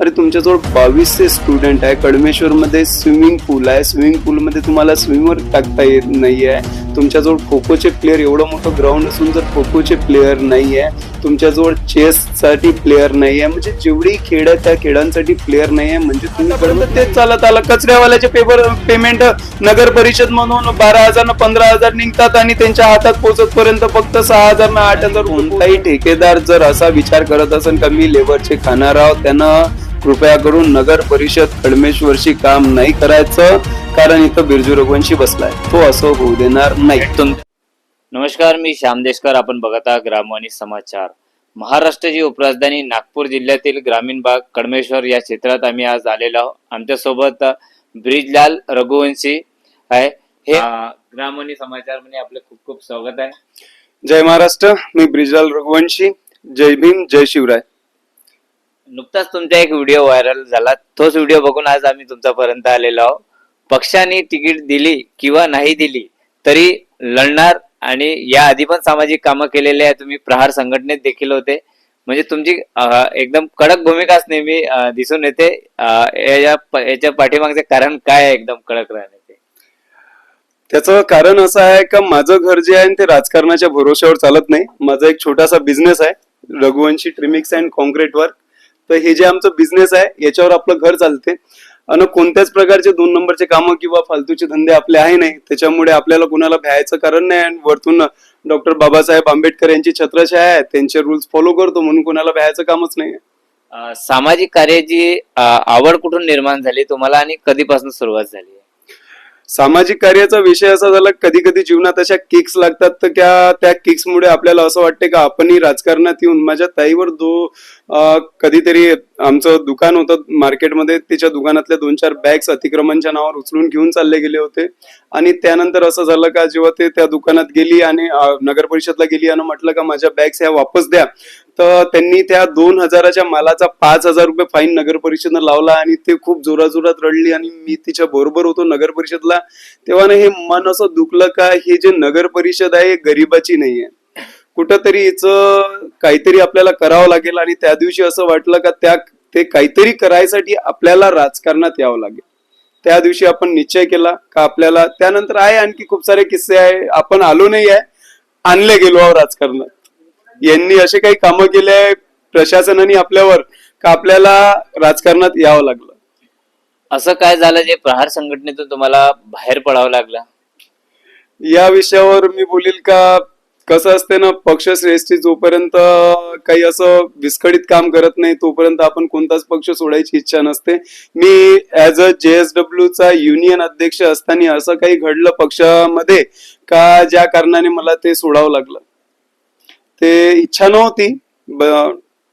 अरे तुमच्याजवळ बावीसशे स्टुडंट आहे. कडमेश्वर मध्ये स्विमिंग पूल आहे. स्विमिंग पूल मध्ये तुम्हाला स्विमर टाकता येत नाहीये. तुमच्याजवळ खो खोचे प्लेअर एवढं मोठं ग्राउंड असून जर खो खोचे प्लेअर नाहीये. तुमच्याजवळ चेस साठी प्लेअर नाहीये. म्हणजे जेवढी खेळ आहे त्या खेळांसाठी प्लेअर नाहीये. म्हणजे तुम्ही तेच चालत आलं. कचऱ्यावाल्याचे पेपर पेमेंट नगर परिषद म्हणून बारा हजार न पंधरा हजार निघतात आणि त्यांच्या हातात पोहोचत पर्यंत फक्त सहा हजार ना आठ हजार कोणताही ठेकेदार जर असा विचार करत असेल का मी लेबरचे खाणार आहोत? त्यांना कृपया करून नगर परिषद कडमेश्वरशी काम नाही करायचं कारण इथं बिरजू रघुवंशी बसलाय. तो असं होऊ देणार नाही. तुम नमस्कार मी श्याम देशकर. आपण बघत आहात ग्रामवाणी समाचार. महाराष्ट्राची उपराजधानी नागपूर जिल्ह्यातील ग्रामीण भाग कडमेश्वर या क्षेत्रात आम्ही आज आलेलो आहोत. आमच्यासोबत ब्रिजलाल रघुवंशी आहे. हे ग्रामवाणी समाचारमध्ये आपले खूप खूप स्वागत आहे. जय महाराष्ट्र. मी ब्रिजलाल रघुवंशी. जय भीम जय शिवराय. नुकताच तुमचा एक व्हिडिओ व्हायरल झाला. तोच व्हिडिओ बघून आज आम्ही तुमच्यापर्यंत आलेलो आहोत. पक्षाने तिकीट दिली किंवा नाही दिली तरी लढणार आणि या आधी पण सामाजिक कामं केलेले आहे तुम्ही प्रहार संघटनेत देखील होते. म्हणजे तुमची एकदम कडक भूमिकाच नेहमी दिसून येते. याच्या पाठीमागचे कारण काय आहे एकदम कडक राहण्याचे? त्याचं कारण असं आहे का माझं घर जे आहे ते राजकारणाच्या भरोश्यावर चालत नाही. माझा एक छोटासा बिझनेस आहे. Raghuvanshi Trimix and concrete work तर हे जे आमचं बिझनेस आहे याच्यावर आपलं घर चालते. आणि कोणत्याच प्रकारचे दोन नंबरचे कामं किंवा फालतूचे धंदे आपले आहे नाही त्याच्यामुळे आपल्याला कुणाला भ्यायचं कारण नाही आणि वरतून डॉक्टर बाबासाहेब आंबेडकर यांची छत्रछाया आहे त्यांचे रूल्स फॉलो करतो म्हणून कुणाला भ्यायचं कामच नाही सामाजिक कार्याची अं, आवड कुठून निर्माण झाली तुम्हाला आणि कधीपासून सुरुवात झाली सामाजिक कार्याचा विषय असा झाला कधी कधी जीवनात अशा किक्स लागतात. तर त्या त्या किक्समुळे आपल्याला असं वाटते का आपणही राजकारणात येऊन माझ्या ताईवर दो कधीतरी आमचं दुकान होतं मार्केटमध्ये. तिच्या दुकानातल्या दोन चार बॅग्स अतिक्रमणच्या नावावर उचलून घेऊन चालले गेले होते. आणि त्यानंतर असं झालं का जेव्हा ते त्या दुकानात गेली आणि नगर परिषदला गेली आणि म्हटलं का माझ्या बॅग्स ह्या वापस द्या. तर त्यांनी त्या दोन हजाराच्या मालाचा पाच हजार रुपये फाईन नगर परिषदनं लावला आणि ते खूप जोराजोरात रडली आणि मी तिच्या बरोबर होतो नगर परिषदला. तेव्हा ना हे मन असं दुखलं का हे जे नगर परिषद आहे हे गरिबाची नाहीये कुठंतरी हिच काहीतरी आपल्याला करावं लागेल आणि त्या दिवशी असं वाटलं का त्या ते काहीतरी करायसाठी आपल्याला राजकारणात यावं लागेल. त्या दिवशी आपण निश्चय केला का आपल्याला त्यानंतर आहे आणखी खूप सारे किस्से आहे. आपण आलो नाही आहे आणले गेलो आहोत राजकारणात. यांनी असे काही कामं केले प्रशासनाने आपल्यावर का आपल्याला राजकारणात यावं लागलं? असं काय झालं जे प्रहार संघटनेतून तुम्हाला बाहेर पडावं लागलं? या विषयावर मी बोलील का कसं असते ना पक्षश्रेष्ठी जोपर्यंत काही असं विस्कळीत काम करत नाही तोपर्यंत आपण कोणताच पक्ष सोडायची इच्छा नसते. मी ऍज अ जेएसडब्ल्यू चा युनियन अध्यक्ष असताना असं काही घडलं पक्षामध्ये का ज्या कारणाने मला ते सोडावं लागलं? ते इच्छा नव्हती.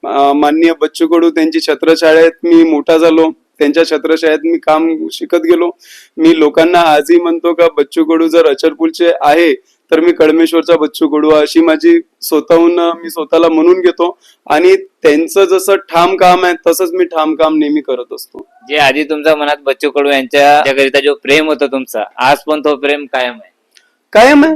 माननीय बच्चू कडू त्यांची छत्रछायेत मी मोठा झालो. त्यांच्या छत्रछायेत मी काम शिकत गेलो. मी लोकांना आजही म्हणतो का बच्चू कडू जर अचरपूरचे आहे तर मी कडमेश्वरचा बच्चू कडू. अशी माझी स्वतःहून मी स्वतःला म्हणून घेतो. आणि त्यांचं जसं ठाम काम आहे तसंच मी ठाम काम नेहमी करत असतो. जे आधी तुमच्या मनात बच्चू कडू यांच्या करिता जो प्रेम होतं तुमचं आज पण तो प्रेम कायम आहे? कायम आहे.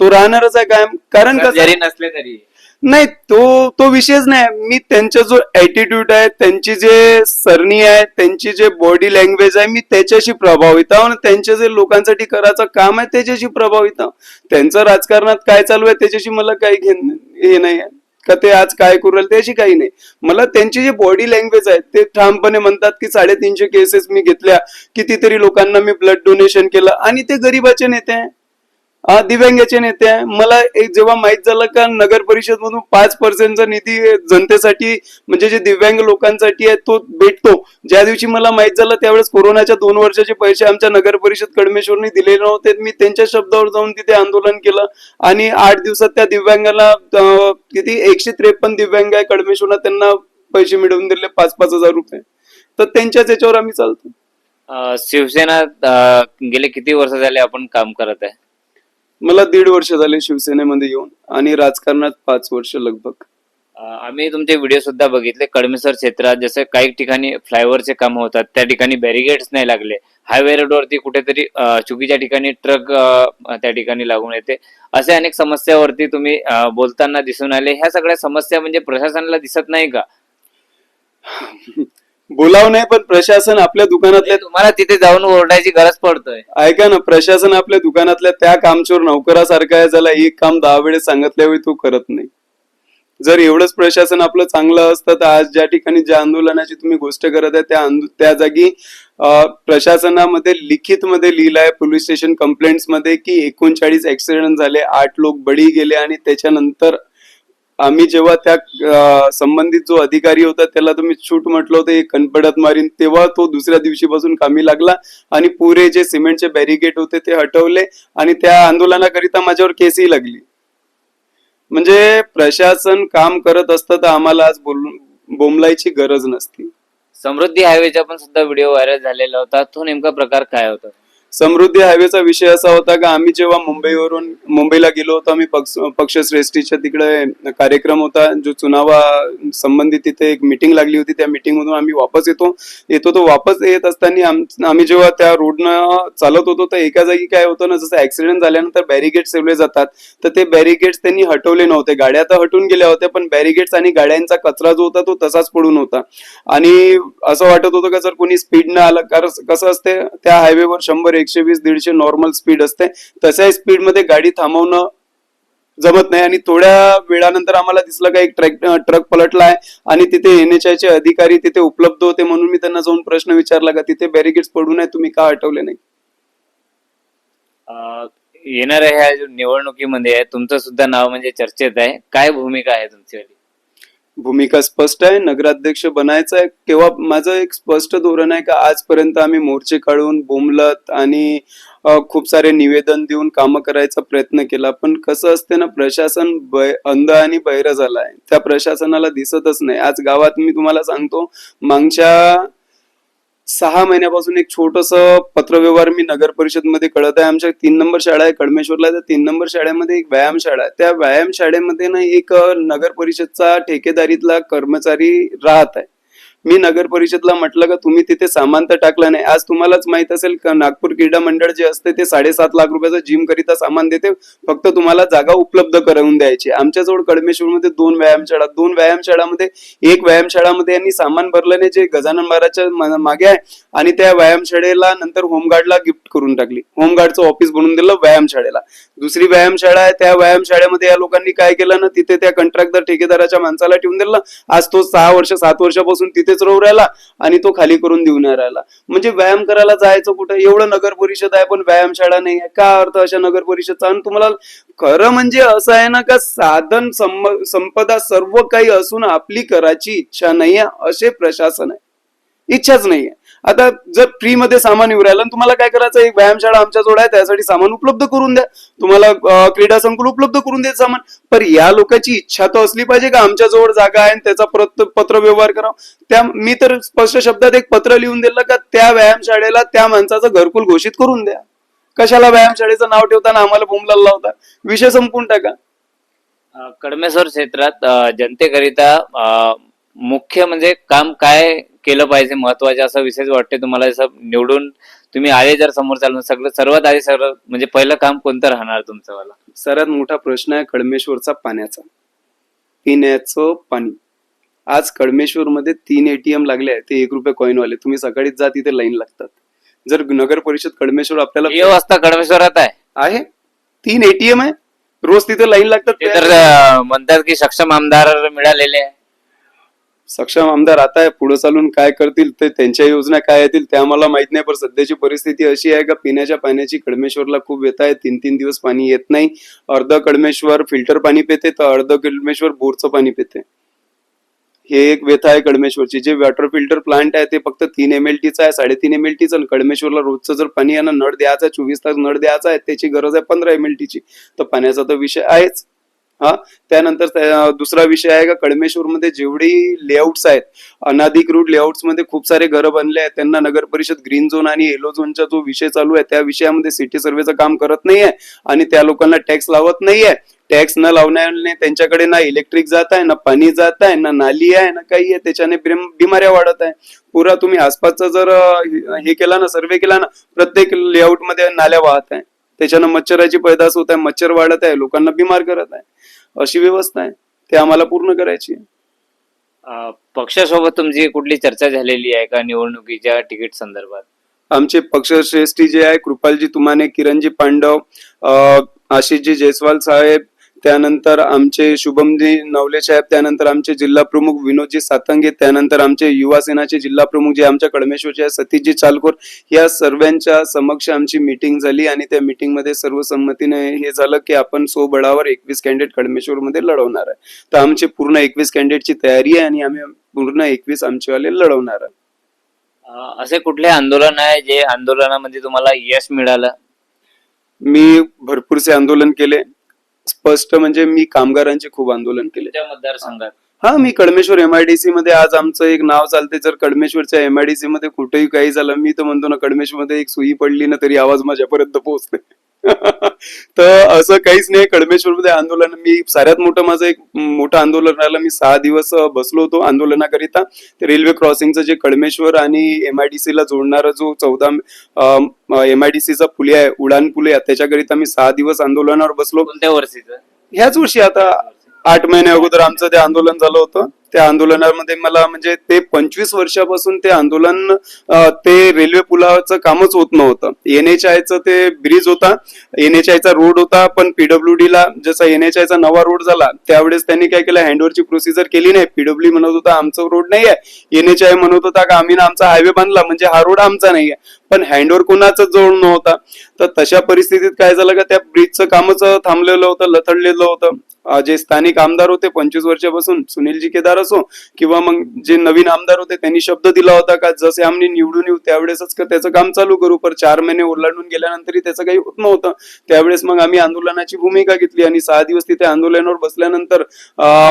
तो राहणारच आहे कायम. कारण कसं जरी नसले तरी. नाही तो तो विषयच नाही. मी त्यांचा जो ऍटिट्यूड आहे त्यांची जे सरणी आहे त्यांची जे बॉडी लँग्वेज आहे मी त्याच्याशी प्रभावित आहो. आणि त्यांचे जे लोकांसाठी करायचं काम आहे त्याच्याशी प्रभावित आहो. त्यांचं राजकारणात काय चालू आहे त्याच्याशी मला काही घेण हे नाही आहे. का ते आज काय करू राहिले त्याशी काही नाही. मला त्यांची जी बॉडी लँग्वेज आहे ते ठामपणे म्हणतात की साडेतीनशे केसेस मी घेतल्या. कितीतरी लोकांना मी ब्लड डोनेशन केलं. आणि ते गरीबाचे नेते आहे. दिव्यांगाचे नेते आहे. मला एक जेव्हा माहीत झालं का नगर परिषद मधून पाच पर्सेंटचा निधी जनतेसाठी म्हणजे जे दिव्यांग लोकांसाठी आहे तो भेटतो. ज्या दिवशी मला माहीत झालं त्यावेळेस कोरोनाच्या दोन वर्षाचे पैसे आमच्या नगर परिषद कडमेश्वरने दिलेले नव्हते. मी त्यांच्या शब्दावर जाऊन तिथे आंदोलन केलं. आणि आठ दिवसात त्या दिव्यांगाला किती? एकशे त्रेपन्न दिव्यांग आहे कडमेश्वरला. त्यांना पैसे मिळवून दिले पाच पाच हजार रुपये. तर त्यांच्याच याच्यावर आम्ही चालतो. शिवसेना गेले किती वर्ष झाले आपण काम करत आहे? मला दीड वर्ष झाले शिवसेनेमध्ये येऊन आणि राजकारणात पाच वर्ष लगभग. आम्ही तुमचे व्हिडिओ सुद्धा बघितले. कडमेसर क्षेत्रात जसे काही ठिकाणी फ्लायओव्हरचे काम होतात त्या ठिकाणी बॅरिगेड्स नाही लागले. हायवे रोडवरती कुठेतरी चुकीच्या ठिकाणी ट्रक त्या ठिकाणी लागून येते. असे अनेक समस्यावरती तुम्ही बोलताना दिसून आले. ह्या सगळ्या समस्या म्हणजे प्रशासनाला दिसत नाही का? बोलाव नाही पण प्रशासन आपल्या दुकानातल्या तुम्हाला तिथे जाऊन ओरडायची गरज पडतोय. ऐका ना प्रशासन आपल्या दुकानातल्या त्या कामचोर नौकरासारखा आहे ज्याला एक काम दहा वेळेस सांगितल्यावेळी तो करत नाही. जर एवढंच प्रशासन आपलं चांगलं असतं तर आज ज्या ठिकाणी ज्या आंदोलनाची तुम्ही गोष्ट करत आहे त्या त्या जागी प्रशासनामध्ये लिखित मध्ये लिहिलं आहे पोलीस स्टेशन कंप्लेंट्समध्ये की एकोणचाळीस ऍक्सिडेंट झाले आठ लोक बळी गेले आणि त्याच्यानंतर आम्ही जेव्हा त्या संबंधित जो अधिकारी होता त्याला तुम्ही छूट म्हटलं होतं एक कणपडत मारीन तेव्हा तो दुसऱ्या दिवशीपासून कामी लागला आणि पुरे जे सिमेंटचे बॅरिकेड होते ते हटवले आणि त्या आंदोलनाकरिता माझ्यावर केसही लागली. म्हणजे प्रशासन काम करत असतं तर आम्हाला आज बोल बोंबलायची गरज नसती. समृद्धी हायवेचा पण सुद्धा व्हिडिओ व्हायरल झालेला होता. तो नेमका प्रकार काय होता? समृद्धी हायवेचा विषय असा होता का आम्ही जेव्हा मुंबईवरून मुंबईला गेलो होतो आम्ही पक्ष पक्षश्रेष्ठीच्या तिकडे कार्यक्रम होता जो चुनावा संबंधित तिथे एक मिटिंग लागली होती त्या मीटिंग मधून आम्ही वापस येतो. येतो तो वापस येत असताना आम्ही जेव्हा त्या रोडनं चालत होतो तर एका जागी काय होतं ना जसं ऍक्सिडेंट झाल्यानंतर बॅरिगेट्स ठेवले जातात तर ते बॅरिगेट्स त्यांनी हटवले नव्हते. गाड्या तर हटून गेल्या होत्या पण बॅरिगेट्स आणि गाड्यांचा कचरा जो होता तो तसाच पडून होता. आणि असं वाटत होतं का जर कोणी स्पीड न आलं कारण कसं असते त्या हायवेवर शंभर एकशे वीस दीडशे नॉर्मल स्पीड असते. तशा स्पीडमध्ये गाडी थांबवणं जमत नाही आणि थोड्या वेळानंतर आम्हाला दिसलं का एक ट्रक ट्रक आहे आणि तिथे एन एच आयचे अधिकारी तिथे उपलब्ध होते म्हणून मी त्यांना जाऊन प्रश्न विचारला का तिथे बॅरिकेड्स पडू नये तुम्ही का हटवले नाही? येणाऱ्या ह्या निवडणुकीमध्ये आहे तुमचं सुद्धा नाव म्हणजे चर्चेत आहे. काय भूमिका आहे तुमची भूमिका स्पष्ट आहे. नगराध्यक्ष बनायचं आहे. केव्हा माझं एक स्पष्ट धोरण आहे का आजपर्यंत आम्ही मोर्चे काढून बोमलत आणि खूप सारे निवेदन देऊन कामं करायचा प्रयत्न केला. पण कसं असते ना प्रशासन अंध आणि बहिर झाला आहे. त्या प्रशासनाला दिसतच नाही. आज गावात मी तुम्हाला सांगतो मागच्या सहा महिन्यापासून एक छोटस पत्रव्यवहार मी नगर परिषदमध्ये कळत आहे. आमच्या तीन नंबर शाळा आहे कडमेश्वरला त्या तीन नंबर शाळेमध्ये एक व्यायाम शाळा आहे. त्या व्यायाम शाळेमध्ये ना एक नगर परिषदचा ठेकेदारीतला कर्मचारी राहत आहे. मी नगर परिषदला म्हटलं का तुम्ही तिथे सामान तर टाकलं नाही. आज तुम्हालाच माहीत असेल नागपूर क्रीडा मंडळ जे असते ते साडेसात लाख रुपयाचं जिम करिता सामान देते. फक्त तुम्हाला जागा उपलब्ध करून द्यायची आमच्याजवळ कडमेश्वरमध्ये दोन व्यायामशाळा दोन व्यायामशाळामध्ये एक व्यायामशाळामध्ये यांनी सामान भरलं नाही जे गजानन महाराजच्या मागे आहे. आणि त्या व्यायामशाळेला नंतर होमगार्डला गिफ्ट करून टाकली. होमगार्डचं ऑफिस बनवून दिलं व्यायामशाळेला. दुसरी व्यायामशाळा आहे त्या व्यायामशाळेमध्ये या लोकांनी काय केलं ना तिथे त्या कंट्रॅक्टर ठेकेदाराच्या माणसाला ठेवून दिलं. आज तो सहा वर्ष सात वर्षापासून तिथेच राहू राहिला आणि तो खाली करून देऊन राहिला. म्हणजे व्यायाम करायला जायचं कुठं? एवढं नगर परिषद आहे पण व्यायामशाळा नाही आहे. का अर्थ अशा नगर परिषदचा? आणि तुम्हाला खरं म्हणजे असं आहे ना का साधन संपदा सर्व काही असून आपली करायची इच्छा नाही आहे असे प्रशासन आहे. इच्छाच नाहीये. आता जर फ्री मध्ये सामान येऊ राहिलं आणि तुम्हाला काय करायचं एक व्यायामशाळा आमच्या जोड आहे त्यासाठी सामान उपलब्ध करून द्या. तुम्हाला क्रीडा संकुल उपलब्ध करून द्या सामान. पर या लोकांची इच्छा तर असली पाहिजे का? आमच्या जवळ जागा आहे आणि त्याचा परत पत्र व्यवहार करावा. त्या मी तर स्पष्ट शब्दात एक पत्र लिहून दिलं का त्या व्यायामशाळेला त्या माणसाचं घरकुल घोषित करून द्या. कशाला व्यायामशाळेचं नाव ठेवताना आम्हाला बोंबलाला लावता? विषय संपून टाका. कडमेश्वर क्षेत्रात जनतेकरिता मुख्य म्हणजे काम काय केलं पाहिजे महत्त्वाचे असं विशेष वाटते तुम्हाला जसं निवडून तुम्ही आले जर समोर चालून सगळं सर्वात आधी सगळं म्हणजे पहिलं काम कोणतं राहणार तुमचं वाला? सर्वात मोठा प्रश्न आहे कडमेश्वरचा पाण्याचा. पिण्याचं पाणी. आज कडमेश्वर मध्ये तीन एटीएम लागले आहेत ते एक रुपये कॉईन वाले तुम्ही सकाळीच जा तिथे लाईन लागतात. जर नगर परिषद कडमेश्वर ही आपल्याला अवस्था कडमेश्वरात आहे. आहे. तीन एटीएम आहे. रोज तिथे लाईन लागतात. ते तर अं, म्हणतात की सक्षम आमदार मिळालेले आहे. सक्षम आमदार आता पुढे चालून काय करतील ते त्यांच्या योजना काय येतील ते आम्हाला माहीत नाही पण सध्याची परिस्थिती अशी आहे का पिण्याच्या पाण्याची कडमेश्वरला खूप व्यथा आहे तीन तीन दिवस पाणी येत नाही अर्ध कडमेश्वर फिल्टर पाणी पिते तर अर्ध कडमेश्वर बोरचं पाणी पिते. हे एक व्यथा आहे कडमेश्वरची जे वॉटर फिल्टर प्लांट आहे ते फक्त तीन एम एल आहे साडेतीन एम एल टीचं आणि कडमेश्वरला रोजचं जर पाणी यांना नळ द्यायचा आहे चोवीस तास नळ द्यायचा आहे त्याची गरज आहे पंधरा एम एल टीची तर पाण्याचा तर विषय आहेच. हा? त्यानंतर दुसरा विषय आहे का? कडमेश्वरमध्ये जेवढी लेआउट्स आहेत अनाधिकृत लेआउट्समध्ये खूप सारे घरं बनले आहेत. त्यांना नगर परिषद ग्रीन झोन आणि येलो झोनचा जो विषय चालू आहे त्या विषयामध्ये सिटी सर्व्हेचं काम करत नाहीये आणि त्या लोकांना टॅक्स लावत नाहीये. टॅक्स न लावण्याने त्यांच्याकडे ना इलेक्ट्रिक जात आहे ना पाणी जात आहे ना नाली आहे ना काही आहे त्याच्याने बिमाऱ्या वाढत आहे. पुरा तुम्ही आसपासचा जर हे केला ना सर्वे केला ना प्रत्येक लेआउटमध्ये नाल्या वाहत आहे. त्याच्यानं मच्छराची पैदास होत आहे मच्छर वाढत आहे लोकांना बिमार करत आहे. अशी व्यवस्था आहे. ते आम्हाला पूर्ण करायची आहे. अं, पक्षासोबत तुमची कुठली चर्चा झालेली आहे का निवडणुकीच्या तिकीट संदर्भात? आमचे पक्षश्रेष्ठी जे आहे कृपालजी तुमाने किरणजी पांडव अ, आशिषजी जयस्वाल साहेब त्यानंतर आमचे शुभमजी नवले साहेब त्यानंतर आमचे जिल्हा प्रमुख विनोदजी सातंगे त्यानंतर आमचे युवा सेनाचे जिल्हा प्रमुख जे आमच्या कडमेश्वरचे सतीशजी चालकोर या सर्वांच्या समक्ष आमची मीटिंग झाली आणि त्या मीटिंगमध्ये सर्वसंमतीने हे झालं की आपण सो बळावर एकवीस कॅन्डिडेट कडमेश्वर मध्ये लढवणार आहे. तर आमची पूर्ण एकवीस कॅन्डिडेटची तयारी आहे आणि आम्ही पूर्ण एकवीस आमचेवाले लढवणार आहे. असे कुठले आंदोलन आहे जे आंदोलनामध्ये तुम्हाला यश मिळालं? मी भरपूरसे आंदोलन केले. स्पष्ट म्हणजे मी कामगारांचे खूप आंदोलन केले. तुमच्या मतदारसंघात. हा मी कडमेश्वर एमआयडीसी मध्ये आज आमचं एक नाव चालते. जर कडमेश्वरच्या एमआयडीसी मध्ये कुठेही काही झालं मी तर म्हणतो ना कडमेश्वर मध्ये एक सुई पडली ना तरी आवाज माझ्यापर्यंत पोहोचते. तर असं काहीच नाही कडमेश्वर मध्ये आंदोलन. मी साऱ्यात मोठं माझं एक मोठं आंदोलन राहिलं. मी सहा दिवस बसलो होतो आंदोलनाकरिता. ते रेल्वे क्रॉसिंगचं जे कडमेश्वर आणि एमआयडीसी ला जोडणारा जो चौदा एमआयडीसीचा पुले आहे उडान पुले आहे, त्याच्याकरिता मी सहा दिवस आंदोलनावर बसलो. कोणत्या वर्षीचं? ह्याच वर्षी आता आठ महिने अगोदर आमचं ते आंदोलन झालं होतं. त्या आंदोलनामध्ये मला म्हणजे ते पंचवीस वर्षापासून ते आंदोलन ते रेल्वे पुलाचं कामच होत नव्हतं. एन एच आयचं ते ब्रिज होता एन एच आयचा रोड होता पण पीडब्ल्यू ला जसा एन एच आयचा नवा रोड झाला त्यावेळेस त्यांनी काय केलं हँडओव्हरची प्रोसिजर केली नाही. पीडब्ल्यू म्हणत होता आमचा रोड नाही आहे एन एच आय म्हणत होता का आम्ही आमचा हायवे बांधला म्हणजे हा रोड आमचा नाही आहे पण हँडओव्हर कुणाचा जोड नव्हता. तर तशा परिस्थितीत काय झालं का त्या ब्रिजचं कामच थांबलेलं होतं लथडलेलं होतं. जे स्थानिक आमदार होते पंचवीस वर्षापासून सुनीलजी केदार असो किंवा मग जे नवीन आमदार होते त्यांनी शब्द दिला होता का जसे आम्ही निवडून येऊ त्यावेळेसच का त्याचं काम चालू करू. पर चार महिने ओलांडून गेल्यानंतरही त्याचं काही होत नव्हतं. त्यावेळेस मग आम्ही आंदोलनाची भूमिका घेतली आणि सहा दिवस तिथे आंदोलनावर बसल्यानंतर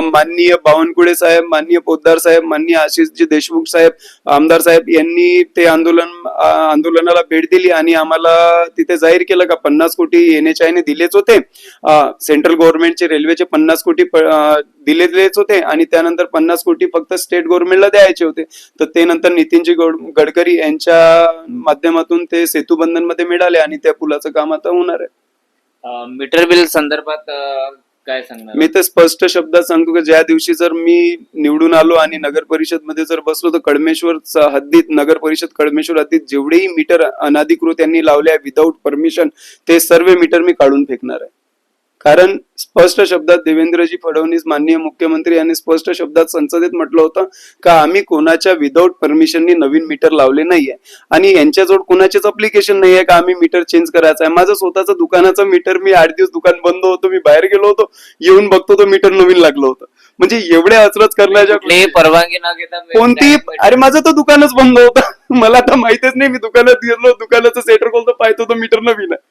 माननीय बावनकुळे साहेब माननीय पोद्दार साहेब माननीय आशिषजी देशमुख साहेब आमदार साहेब यांनी ते आंदोलन आंदोलन आंदोलनाला भेट दिली आणि आम्हाला तिथे जाहीर केलं का पन्नास कोटी एन एच दिलेच होते. सेंट्रल गव्हर्नमेंटचे रेल्वेचे पन्नास कोटी प- दिलेलेच होते आणि त्यानंतर पन्नास कोटी फक्त स्टेट गव्हर्नमेंटला द्यायचे होते. तर ते नंतर नितीनजी गडकरी यांच्या माध्यमातून ते सेतू बंधनमध्ये मिळाले आणि त्या पुलाचं काम आता होणार आहे. मीटर बिल संदर्भात काय सांगणार? मी तर स्पष्ट शब्दात सांगतो की ज्या दिवशी जर मी निवडून आलो आणि नगर परिषदमध्ये जर बसलो तर कडमेश्वर हद्दीत नगर परिषद कडमेश्वर हद्दीत जेवढेही मीटर अनाधिकृत यांनी लावले आहे विदाऊट परमिशन ते सर्व मीटर मी काढून फेकणार आहे. कारण स्पष्ट शब्दात देवेंद्रजी फडणवीस माननीय मुख्यमंत्री यांनी स्पष्ट शब्दात संसदेत म्हटलं होतं का आम्ही कोणाच्या विदाऊट परमिशननी नवीन मीटर लावले नाहीये. आणि यांच्याजवळ कोणाचेच अप्लिकेशन नाहीये का आम्ही मीटर चेंज करायचं आहे. माझं स्वतःचं दुकानाचं मीटर मी आठ दिवस दुकान बंद होतं मी बाहेर गेलो होतो येऊन बघतो तो मीटर नवीन लागलं होतं. म्हणजे एवढे अचरच करण्याच्या परवानगी न घेता कोणती अरे माझं तर दुकानच बंद होतं. मला आता माहितच नाही मी दुकानात गेलो दुकानाचं सेटर खोलतो पाहतो तो मीटर नवीन आहे.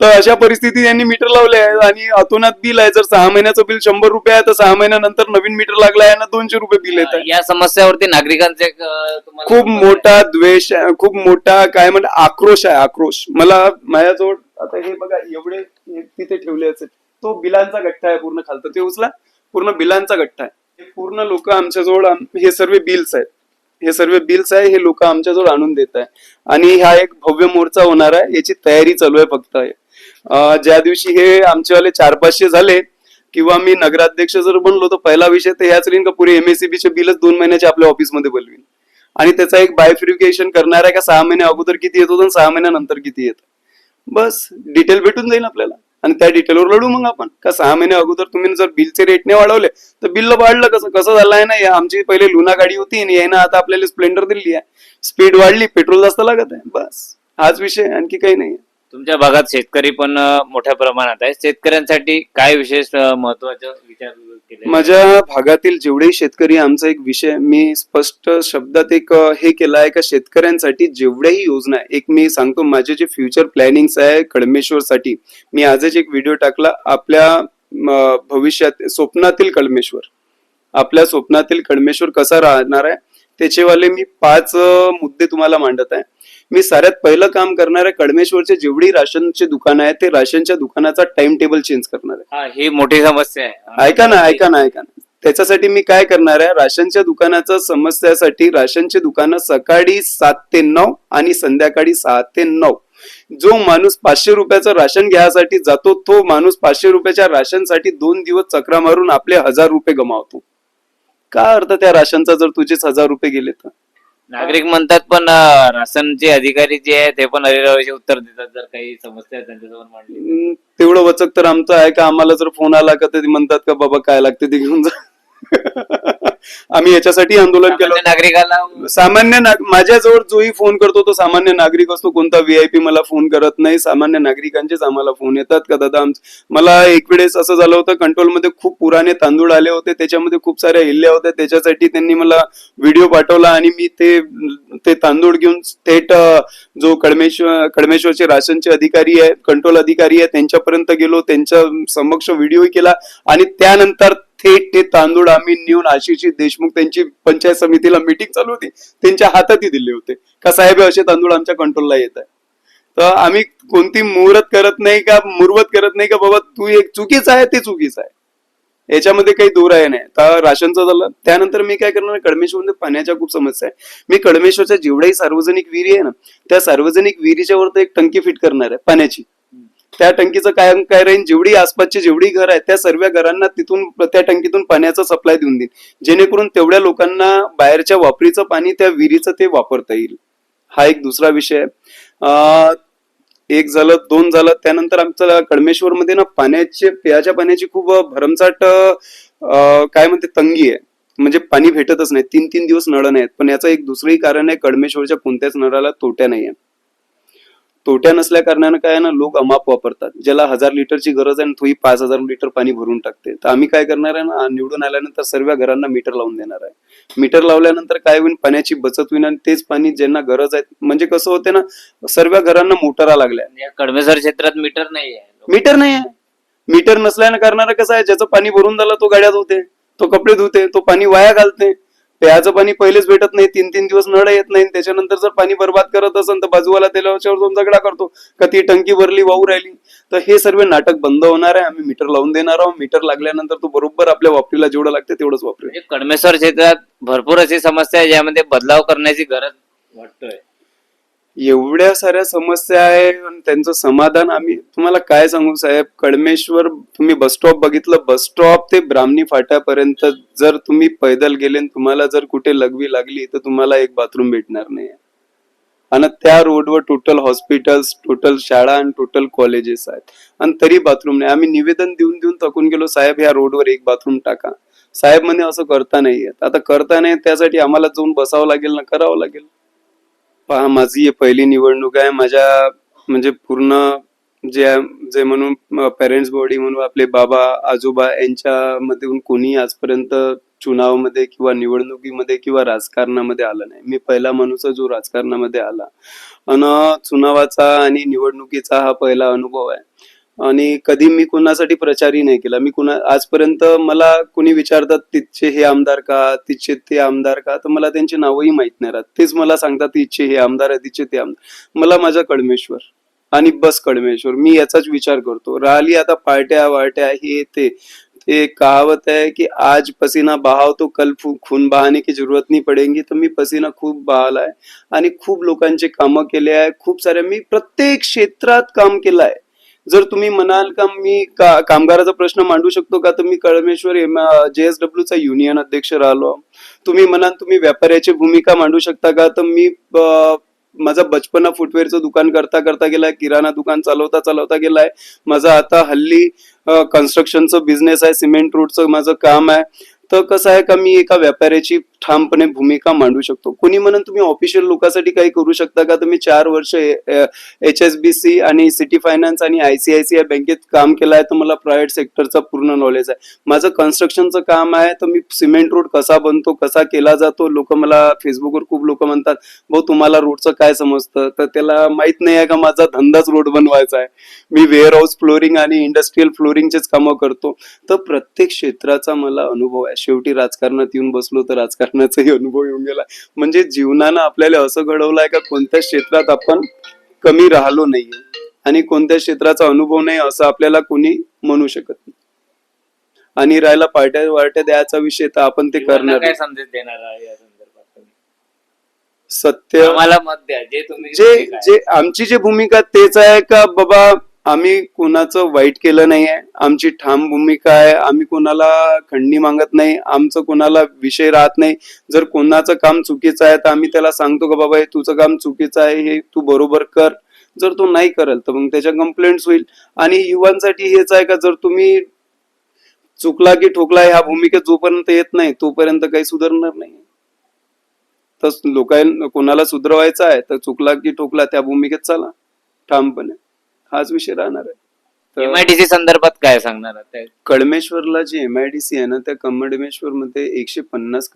तर अशा परिस्थितीत यांनी मीटर लावले आहे आणि अतोनात बिल आहे. जर सहा महिन्याचं बिल शंभर रुपये आहे तर सहा महिन्यानंतर नवीन मीटर लागला आहे ना दोनशे रुपये बिल येत आहे. या समस्यावरती नागरिकांचे तुम्हाला खूप मोठा द्वेष आहे, खूप मोठा काय म्हणतात आक्रोश आहे आक्रोश. मला माझ्याजवळ आता हे बघा एवढे हे तिथे ठेवले असेल तो बिलांचा गठ्ठा आहे पूर्ण खालतं. ते उचला पूर्ण बिलांचा गठ्ठा आहे. हे पूर्ण लोक आमच्याजवळ आम- हे सर्व बिल्स आहेत. हे सर्व बिल्स आहे हे लोक आमच्याजवळ आणून देत आहे. आणि हा एक भव्य मोर्चा होणार आहे याची तयारी चालू आहे फक्त. ज्या दिवशी हे आमचेवाले चार पाचशे झाले किंवा मी नगराध्यक्ष जर बनलो तर पहिला विषय तर ह्याच राहीन का पुरे एमएससीबी चे बिलच दोन महिन्याचे आपल्या ऑफिसमध्ये बोलवीन. आणि त्याचा एक बायफ्रिकेशन करणार आहे का सहा महिने अगोदर किती येतो आणि सहा महिन्यानंतर किती येतो. बस डिटेल भेटून जाईल आपल्याला. आणि त्या डिटेलवर लढू मग आपण. का सहा महिने अगोदर तुम्ही जर बिलचे रेट वाढवले तर बिल वाढलं कसं? कसं झालं आहे ना आमची पहिले लुना गाडी होती आणि यानं आता आपल्याला स्प्लेंडर दिली आहे. स्पीड वाढली पेट्रोल जास्त लागत आहे. बस हाच विषय आणखी काही नाही तुमच्या भागात शेतकरी पण मोठ्या प्रमाणात आहे शेतकऱ्यांसाठी काय विशेष महत्वाचं विचार केले? माझ्या भागातील जेवढेही शेतकरी आमचा एक विषय मी स्पष्ट शब्दात एक हे केला आहे का शेतकऱ्यांसाठी जेवढ्याही योजना आहे एक मी सांगतो माझे जे फ्युचर प्लॅनिंग आहे कडमेश्वरसाठी मी आजच एक व्हिडिओ टाकला आपल्या भविष्यात स्वप्नातील कडमेश्वर आपल्या स्वप्नातील कडमेश्वर कसा राहणार आहे त्याचेवाले मी पाच मुद्दे तुम्हाला मांडत आहे. मी साऱ्यात पहिलं काम करणार आहे कडमेश्वरचे जेवढी राशनचे दुकान आहे ते राशनच्या दुकानाचा टाइम टेबल चेंज करणार आहे. हा ही मोठी समस्या आहे. ऐका ना ऐका ना ऐका ना. त्याच्यासाठी मी काय करणार आहे राशनच्या दुकानाच्या समस्यासाठी राशनचे दुकानं सकाळी सात ते नऊ आणि संध्याकाळी सहा ते नऊ. जो माणूस पाचशे रुपयाचं राशन घ्यायसाठी जातो तो माणूस पाचशे रुपयाच्या राशनसाठी दोन दिवस चक्रा मारून आपले हजार रुपये गमावतो. का अर्थ त्या राशनचा जर तुझेच हजार रुपये गेले तर? नागरिक म्हणतात पण अं, राशनचे अधिकारी जे आहे ते पण हरिरावाचे उत्तर देतात जर काही समस्या त्यांच्यासमोर मांडली तेवढं वचक तर आमचं आहे का? आम्हाला जर फोन आला का ते म्हणतात का बाबा काय लागते ते घेऊन जा. आम्ही याच्यासाठी आंदोलन केलं. सामान्य नागरिकाला सामान्य माझ्याजवळ जोही फोन करतो तो सामान्य नागरिक असतो. कोणता व्हीआयपी मला फोन करत नाही. सामान्य नागरिकांचेच आम्हाला फोन येतात का दादा? मला एक वेळेस असं झालं होतं कंट्रोलमध्ये खूप पुराणे तांदूळ आले होते. त्याच्यामध्ये खूप साऱ्या हिल्ल्या होत्या. त्याच्यासाठी त्यांनी मला व्हिडिओ पाठवला आणि मी ते ते तांदूळ घेऊन थेट जो कडमेश्वर कडमेश्वरचे राशनचे अधिकारी आहे कंट्रोल अधिकारी आहे त्यांच्यापर्यंत गेलो. त्यांच्या समक्ष व्हिडिओ केला. आणि त्यानंतर थेट ते तांदूळ आम्ही नेऊन आशिषी देशमुख त्यांची पंचायत समितीला मीटिंग चालू होती. त्यांच्या हातातही दिले होते. का साहेब असे तांदूळ आमच्या कंट्रोलला येत आहे. तर आम्ही कोणती मुहूर्त करत नाही का मुरवत करत नाही का बाबा तू एक चुकीचं आहे ते चुकीचं आहे. याच्यामध्ये काही दूर आहे नाही. तर राशनचं झालं. त्यानंतर मी काय करणार कडमेश्वरमध्ये पाण्याच्या खूप समस्या आहे. मी कडमेश्वरच्या जेवढ्याही सार्वजनिक विहिरी आहे ना त्या सार्वजनिक विहिरीच्या वर एक टंकी फिट करणार आहे पाण्याची. त्या टंकीचं काय काय राहील जेवढी आसपासची जेवढी घर आहेत त्या सर्व घरांना तिथून त्या टंकीतून पाण्याचा सप्लाय देऊन देईल. जेणेकरून तेवढ्या लोकांना बाहेरच्या वापरीचं पाणी त्या विहिरीचं ते वापरता येईल. हा एक दुसरा विषय आहे. एक झालं दोन झालं त्यानंतर आमचं कडमेश्वर मध्ये ना पाण्याचे पेयाच्या पाण्याची खूप भरमसाट काय म्हणते तंगी आहे. म्हणजे पाणी भेटतच नाही. तीन तीन दिवस नळ नाहीत. पण याचं एक दुसरंही कारण आहे कडमेश्वरच्या कोणत्याच नळाला तोट्या नाही आहे तोट्या नसल्या कारणानं काय ना लोक अमाप वापरतात. ज्याला हजार लिटरची गरज आहे तोही पाच हजार लिटर पाणी भरून टाकते. तर आम्ही काय करणार आहे ना निवडून आल्यानंतर सर्व घरांना मीटर लावून देणार आहे. मीटर लावल्यानंतर काय होईल पाण्याची बचत होईल आणि तेच पाणी ज्यांना गरज आहे म्हणजे कसं होते ना सर्व घरांना मोटरा लागल्या. कडमेश्वर क्षेत्रात मीटर नाही आहे. मीटर नाही आहे. मीटर नसल्यानं करणारं कसं आहे ज्याचं पाणी भरून झालं तो गाड्यात धुते तो कपडे धुते तो पाणी वाया घालते. प्याचं पाणी पहिलेच भेटत नाही तीन तीन दिवस नळ येत नाही त्याच्यानंतर जर पाणी बर्बाद करत असेल तर बाजूवाला त्याच्यावर जाऊन झगडा करतो. का ती टंकी भरली वाहू राहिली? तर हे सर्व नाटक बंद होणार आहे. आम्ही मीटर लावून देणार आहोत. मीटर लागल्यानंतर तो बरोबर आपल्या वापरीला जेवढं लागते तेवढंच वापरू म्हणजे कडमेश्वर क्षेत्रात भरपूर अशी समस्या आहे ज्यामध्ये बदलाव करण्याची गरज वाटतोय. एवढ्या साऱ्या समस्या आहे आणि त्यांचं समाधान आम्ही तुम्हाला काय सांगू साहेब? कडमेश्वर तुम्ही बस स्टॉप बघितलं बस स्टॉप ते ब्राह्मणी फाट्यापर्यंत जर तुम्ही पैदल गेले तुम्हाला जर कुठे लघवी लागली तर तुम्हाला एक बाथरूम भेटणार नाही. आणि त्या रोडवर टोटल हॉस्पिटल्स टोटल शाळा आणि टोटल कॉलेजेस आहेत. आणि तरी बाथरूम नाही. आम्ही निवेदन देऊन देऊन थकून गेलो साहेब ह्या रोडवर एक बाथरूम टाका. साहेब म्हणे असं करता नाहीये आता करता नाही त्यासाठी आम्हाला जाऊन बसावं लागेल ना करावं लागेल. पहा माझी पहिली निवडणूक आहे. माझ्या म्हणजे पूर्ण जे जे म्हणून पेरेंट्स बॉडी म्हणून आपले बाबा आजोबा यांच्यामधून कोणी आजपर्यंत चुनावमध्ये किंवा निवडणुकीमध्ये किंवा राजकारणामध्ये आला नाही. मी पहिला माणूस जो राजकारणामध्ये आला. आणि चुनावाचा आणि निवडणुकीचा हा पहिला अनुभव आहे. आणि कधी मी कुणासाठी प्रचारही नाही केला. मी कुणा आजपर्यंत मला कुणी विचारतात तिथचे हे आमदार का? तिथचे ते आमदार का? तर मला त्यांची नावही माहीत नाही राहत. तेच मला सांगतात तिथचे हे आमदार आहे तिथचे ते आमदार. मला माझा कडमेश्वर आणि बस कडमेश्वर मी याचाच विचार करतो. राहिली आता पार्ट्या वाट्या हे ते ते कहावत है कि आज पसीना बहाव तो कल खून बहाने की जरूरत नाही पडेगी. तर मी पसीना खूप बहाल आहे आणि खूप लोकांचे कामं केले आहे. खूप साऱ्या मी प्रत्येक क्षेत्रात काम केलं आहे. जर तुम्ही म्हणाल का मी का कामगाराचा प्रश्न मांडू शकतो का? तर मी कळमेश्वर जेएसडब्ल्यू चा युनियन अध्यक्ष राहिलो. तुम्ही म्हणाल तुम्ही व्यापाऱ्याची भूमिका मांडू शकता का? तर मी माझा बचपना फुटवेअरचं दुकान करता करता गेलाय किराणा दुकान चालवता चालवता गेलाय. माझा आता हल्ली कन्स्ट्रक्शनचं बिझनेस आहे सिमेंट रोडचं माझं काम आहे. तर कसं आहे का मी एका व्यापाऱ्याची ठामपणे भूमिका मांडू शकतो? कोणी म्हणून तुम्ही ऑफिशियल लोकांसाठी काही करू शकता का? तुम्ही चार वर्ष एच एस बी सी आणि सिटी फायनान्स आणि आयसीआयसीआय बँकेत काम केलं आहे तर मला प्रायव्हेट सेक्टरचा पूर्ण नॉलेज आहे. माझं कन्स्ट्रक्शनचं काम आहे तर मी सिमेंट रोड कसा बनतो कसा केला जातो लोक मला फेसबुकवर खूप लोक म्हणतात भाऊ तुम्हाला रोडचं काय समजतं? तर त्याला माहीत नाही आहे का माझा धंदाच रोड बनवायचा आहे. मी वेअर हाऊस फ्लोरिंग आणि इंडस्ट्रीयल फ्लोरिंगचेच कामं करतो. तर प्रत्येक क्षेत्राचा मला अनुभव आहे. शेवटी राजकारणात येऊन बसलो तर राजकारणाचाही अनुभव येऊन गेला म्हणजे जीवनानं आपल्याला असं घडवलं आहे का कोणत्या क्षेत्रात आपण कमी राहिलो नाहीये आणि कोणत्या क्षेत्राचा अनुभव नाही असं आपल्याला कोणी म्हणू शकत नाही आणि राहिला पार्ट्या वाट्या द्यायचा विषय तर आपण ते करणार काय. संदेश देणार आहे या संदर्भात तुम्ही? सत्य आम्हाला मत द्या जे तुम्ही जे. जे आमची जी भूमिका तेच आहे का बाबा आम्ही कोणाचं वाईट केलं नाहीये. आमची ठाम भूमिका आहे. आम्ही कोणाला खंडणी मागत नाही. आमचं कोणाला विषय राहत नाही. जर कोणाचं काम चुकीचं आहे तर आम्ही त्याला सांगतो का बाबा हे तुझं काम चुकीचं आहे. हे तू बरोबर कर. जर तो नाही करेल तर मग त्याच्या कंप्लेंट्स होईल. आणि युवांसाठी हेच आहे का जर तुम्ही चुकला की ठोकला ह्या भूमिकेत जोपर्यंत येत नाही तोपर्यंत काही सुधारणार नाही. तर लोकांना कोणाला सुधरवायचं आहे तर चुकला की ठोकला त्या भूमिकेत चला. ठामपणे. हाच विषय राहणार आहे. तर एमआयडीसी संदर्भात काय सांगणार आहात? कळमेश्वरला जी एमआयडीसी आहे ना त्या कळमेश्वर मध्ये एकशे पन्नास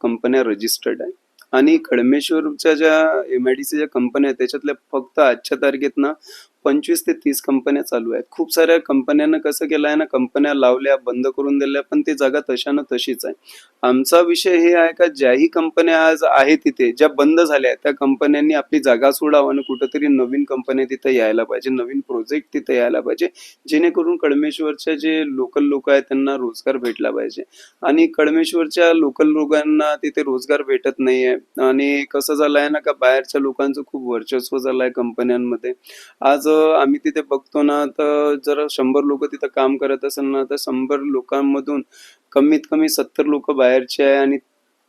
कंपन्या रजिस्टर्ड आहे. आणि कळमेश्वरच्या ज्या एमआयडीसी ज्या कंपन्या आहेत त्याच्यातल्या फक्त आजच्या तारखेत ना पंचवीस ते तीस कंपन्या चालू आहेत. खूप साऱ्या कंपन्यांना कसं केलं आहे ना कंपन्या लावल्या बंद करून दिल्या पण ती जागा तशानं तशीच आहे. आमचा विषय हे आहे का ज्याही कंपन्या आज आहेत तिथे ज्या बंद झाल्या आहेत त्या कंपन्यांनी आपली जागा सोडावं आणि कुठंतरी नवीन कंपन्या तिथे यायला पाहिजे नवीन प्रोजेक्ट तिथे यायला पाहिजे जेणेकरून कळमेश्वरच्या जे लोकल लोक आहेत त्यांना रोजगार भेटला पाहिजे. आणि कळमेश्वरच्या लोकल लोकांना तिथे रोजगार भेटत नाहीये. आणि कसं झालं आहे ना का बाहेरच्या लोकांचं खूप वर्चस्व झालं आहे कंपन्यांमध्ये. आज आम्ही तिथे बघतो ना तर जर शंभर लोक तिथं काम करत असेल ना तर शंभर लोकांमधून कमीत कमी सत्तर लोक बाहेरचे आहे आणि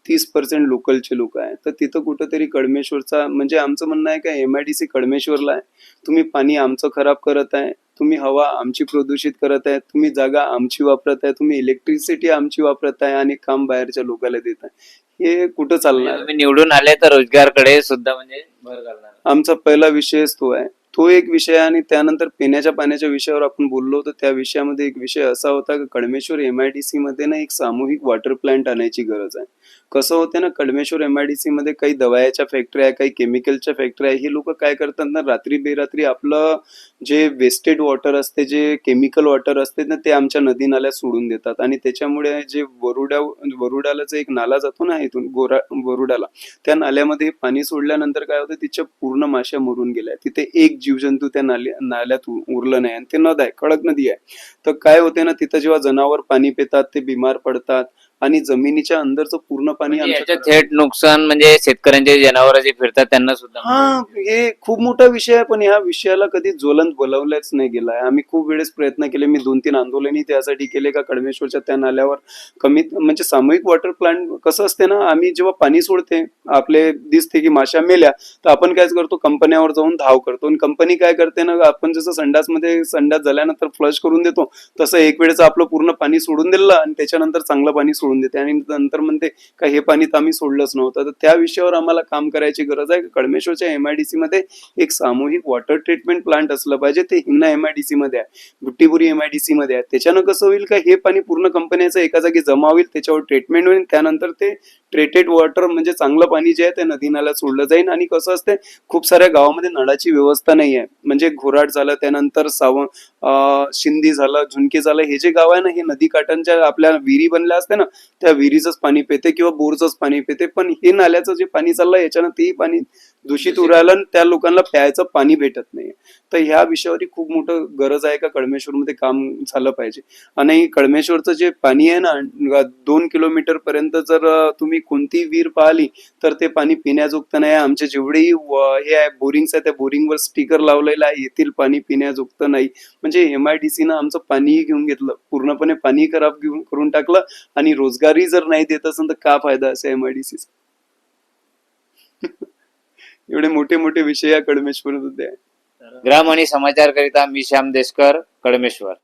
तीस पर्सेंट लोकलचे लोक आहे. तर तिथं कुठंतरी कळमेश्वरचा म्हणजे आमचं म्हणणं आहे का एम आय डी सी कळमेश्वरला आहे. तुम्ही पाणी आमचं खराब करत आहे तुम्ही हवा आमची प्रदूषित करत आहे तुम्ही जागा आमची वापरत आहे तुम्ही इलेक्ट्रिसिटी आमची वापरत आहे आणि काम बाहेरच्या लोकांना देत आहे. हे कुठं चालणार? निवडून आले तर रोजगारकडे सुद्धा म्हणजे भर घालणार. आमचा पहिला विषयच तो आहे. तो एक विषय आणि त्यानंतर पिण्याच्या पाण्याच्या विषयावर आपण बोललो होतो. त्या विषयामध्ये एक विषय असा होता की Kadmeshwar M I D C मध्ये ना एक सामूहिक वॉटर प्लांट आणायची गरज आहे. कसं होते ना कडमेश्वर एमआयडीसी मध्ये काही दवायाच्या फॅक्टरी आहे काही केमिकलच्या फॅक्टरी आहे हे लोक काय करतात ना रात्री बेरात्री आपलं जे वेस्टेड वॉटर असते जे केमिकल वॉटर असते ना ते आमच्या नदी नाल्यात सोडून देतात. आणि त्याच्यामुळे जे वरुड्या वरुडाला एक नाला जातो ना इथून गोरा वरुडाला त्या नाल्यामध्ये पाणी सोडल्यानंतर काय होतं तिच्या पूर्ण माश्या मरून गेल्या. तिथे एक जीवजंतू त्या नाल्या नाल्यात उरलं नाही. आणि ते नद आहे कडक नदी आहे. तर काय होते ना तिथं जेव्हा जनावर पाणी पितात ते बिमार पडतात आणि जमिनीच्या अंदरचं पूर्ण पाणी म्हणजे आमच्या थेट नुकसान म्हणजे शेतकऱ्यांचे जनावर जे फिरतात त्यांना सुद्धा हा हे खूप मोठा विषय आहे पण ह्या विषयाला कधी ज्वलंत बोलावल्याच नाही गेला आहे आम्ही खूप वेळेस प्रयत्न केले मी दोन तीन आंदोलनही त्यासाठी केले का कडमेश्वरच्या त्या नाल्यावर कमीत म्हणजे सामूहिक वॉटर प्लांट कसं असते ना आम्ही जेव्हा पाणी सोडते आपले दिसते की माश्या मेल्या तर आपण काय करतो कंपन्यावर जाऊन धाव करतो. आणि कंपनी काय करते ना आपण जसं संडासमध्ये संडास झाल्यानंतर फ्लश करून देतो तसं एक वेळेचं आपलं पूर्ण पाणी सोडून दिलं आणि त्याच्यानंतर चांगलं पाणी सोडून देते. आणि नंतर म्हणते का हे पाणी तर आम्ही सोडलंच नव्हतं. तर त्या विषयावर आम्हाला काम करायची गरज आहे. कळमेश्वरच्या एमआयडीसी मध्ये एक सामूहिक वॉटर ट्रीटमेंट प्लांट असलं पाहिजे. ते हिंगणा एमआयडीसी मध्ये आहे. बुट्टीपुरी एमआयडीसी मध्ये आहे. त्याच्यानं कसं होईल का हे पाणी पूर्ण कंपन्याचं एका जागी जमा होईल त्याच्यावर ट्रीटमेंट होईल. त्यानंतर ते ट्रेटेड वॉटर म्हणजे चांगलं पाणी जे आहे ते नदी नाल्यात सोडलं जाईल. आणि कसं असते खूप साऱ्या गावामध्ये नळाची व्यवस्था नाही आहे. म्हणजे घोराट झालं त्यानंतर साव शिंदी झालं झुणके झालं. हे जे गाव आहे ना हे नदी काठांच्या आपल्या विहिरी बनल्या असते ना त्या विहिरीचंच पाणी पिते किंवा बोरचंच पाणी पिते. पण हे नाल्याचं जे पाणी चाललंय याच्यानं तेही पाणी दूषित उरायला त्या लोकांना प्यायचं पाणी भेटत नाही. तर ह्या विषयावर खूप मोठं गरज आहे का कळमेश्वरमध्ये काम झालं पाहिजे? आणि कळमेश्वरचं जे पाणी आहे ना दोन किलोमीटर पर्यंत जर तुम्ही कोणतीही विहीर पाहिली तर ते पाणी पिण्याजोगतं नाही. आमचे जेवढेही हे आहे बोरिंग्स आहे त्या बोरिंगवर स्टिकर लावलेलं आहे येथील पाणी पिण्याजोगतं नाही. म्हणजे एम आय डी सीनं आमचं पाणीही घेऊन घेतलं. पूर्णपणे पाणी खराब घेऊन करून टाकलं आणि रोजगारही जर नाही देत असेल तर का फायदा असे एम एवढे मोठे मोठे विषय या कडमेश्वर होते ग्राम आणि समाचार करिता मी श्याम देशकर कडमेश्वर.